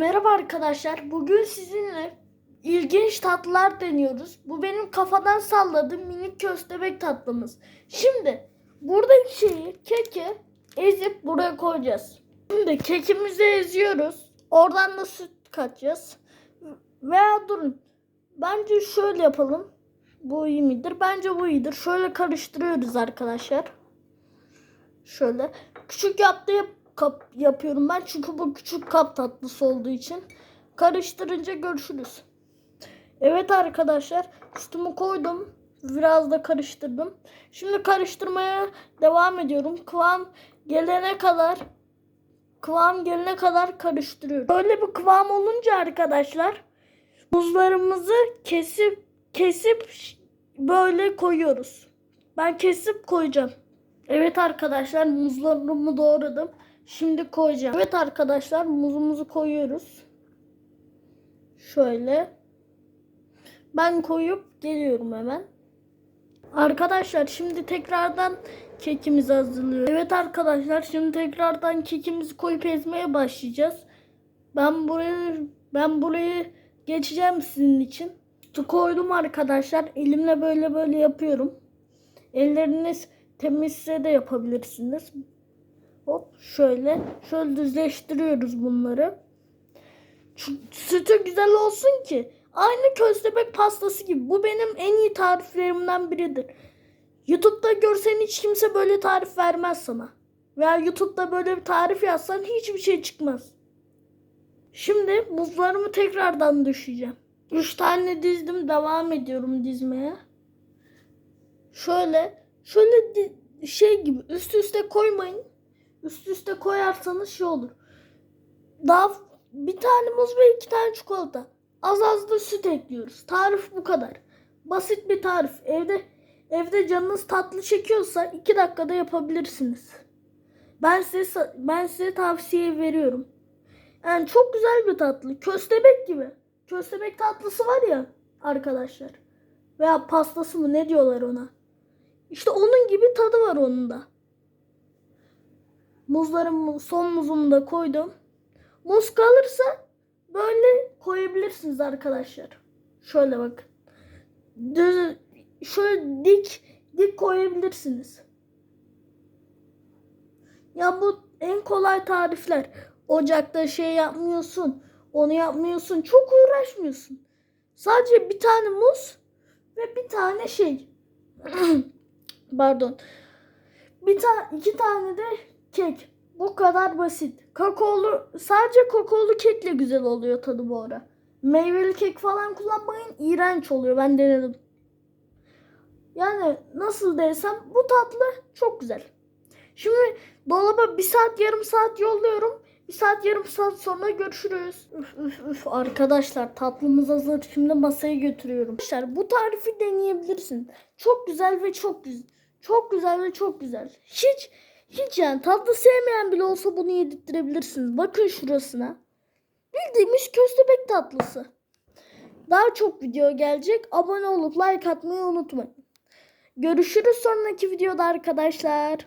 Merhaba arkadaşlar. Bugün sizinle ilginç tatlılar deniyoruz. Bu benim kafadan salladığım minik köstebek tatlımız. Şimdi buradaki şeyi keki ezip buraya koyacağız. Şimdi kekimizi eziyoruz. Oradan da süt katacağız. Veya durun. Bence şöyle yapalım. Bu iyi midir? Bence bu iyidir. Şöyle karıştırıyoruz arkadaşlar. Şöyle. Küçük yaptığı kap yapıyorum ben. Çünkü bu küçük kap tatlısı olduğu için. Karıştırınca görüşürüz. Evet arkadaşlar. Sütümü koydum. Biraz da karıştırdım. Şimdi karıştırmaya devam ediyorum. Kıvam gelene kadar kıvam gelene kadar karıştırıyorum. Böyle bir kıvam olunca arkadaşlar muzlarımızı kesip kesip böyle koyuyoruz. Ben kesip koyacağım. Evet arkadaşlar muzlarımı doğradım. Şimdi koyacağım. Evet arkadaşlar muzumuzu koyuyoruz. Şöyle. Ben koyup geliyorum hemen. Arkadaşlar şimdi tekrardan kekimizi hazırlıyoruz. Evet arkadaşlar şimdi tekrardan kekimizi koyup ezmeye başlayacağız. Ben buraya ben burayı geçeceğim sizin için. Su koydum arkadaşlar. Elimle böyle böyle yapıyorum. Elleriniz temizse de yapabilirsiniz. Hop şöyle. Şöyle düzleştiriyoruz bunları. Sütü güzel olsun ki. Aynı köstebek pastası gibi. Bu benim en iyi tariflerimden biridir. YouTube'da görsen hiç kimse böyle tarif vermez sana. Veya YouTube'da böyle bir tarif yazsan hiçbir şey çıkmaz. Şimdi muzlarımı tekrardan düşeceğim. Üç tane dizdim devam ediyorum dizmeye. Şöyle şöyle şey gibi üst üste koymayın. Üst üste koyarsanız şey olur. Daha bir tane muz ve iki tane çikolata. Az az da süt ekliyoruz. Tarif bu kadar. Basit bir tarif. Evde evde canınız tatlı çekiyorsa iki dakikada yapabilirsiniz. Ben size ben size tavsiye veriyorum. Yani çok güzel bir tatlı. Köstebek gibi. Köstebek tatlısı var ya arkadaşlar. Veya pastası mı ne diyorlar ona. İşte onun gibi tadı var onun da. Muzlarımı son muzumu da koydum. Muz kalırsa böyle koyabilirsiniz arkadaşlar. Şöyle bak. Düz şöyle dik dik koyabilirsiniz. Ya bu en kolay tarifler. Ocakta şey yapmıyorsun. Onu yapmıyorsun. Çok uğraşmıyorsun. Sadece bir tane muz ve bir tane şey. Pardon. Bir tane iki tane de kek. Bu kadar basit. Kakaolu sadece kakaolu kekle güzel oluyor tadı bu ara. Meyveli kek falan kullanmayın. iğrenç oluyor. Ben denedim. Yani nasıl desem bu tatlı çok güzel. Şimdi dolaba bir saat yarım saat yolluyorum. Bir saat yarım saat sonra görüşürüz. Üf, üf, üf. Arkadaşlar tatlımız hazır. Şimdi masaya götürüyorum. Arkadaşlar bu tarifi deneyebilirsin. Çok güzel ve çok güzel. Çok güzel ve çok güzel. Hiç hiç yani tatlı sevmeyen bile olsa bunu yedirttirebilirsiniz. Bakın şurasına. Bildiğimiz köstebek tatlısı. Daha çok video gelecek. Abone olup like atmayı unutmayın. Görüşürüz sonraki videoda arkadaşlar.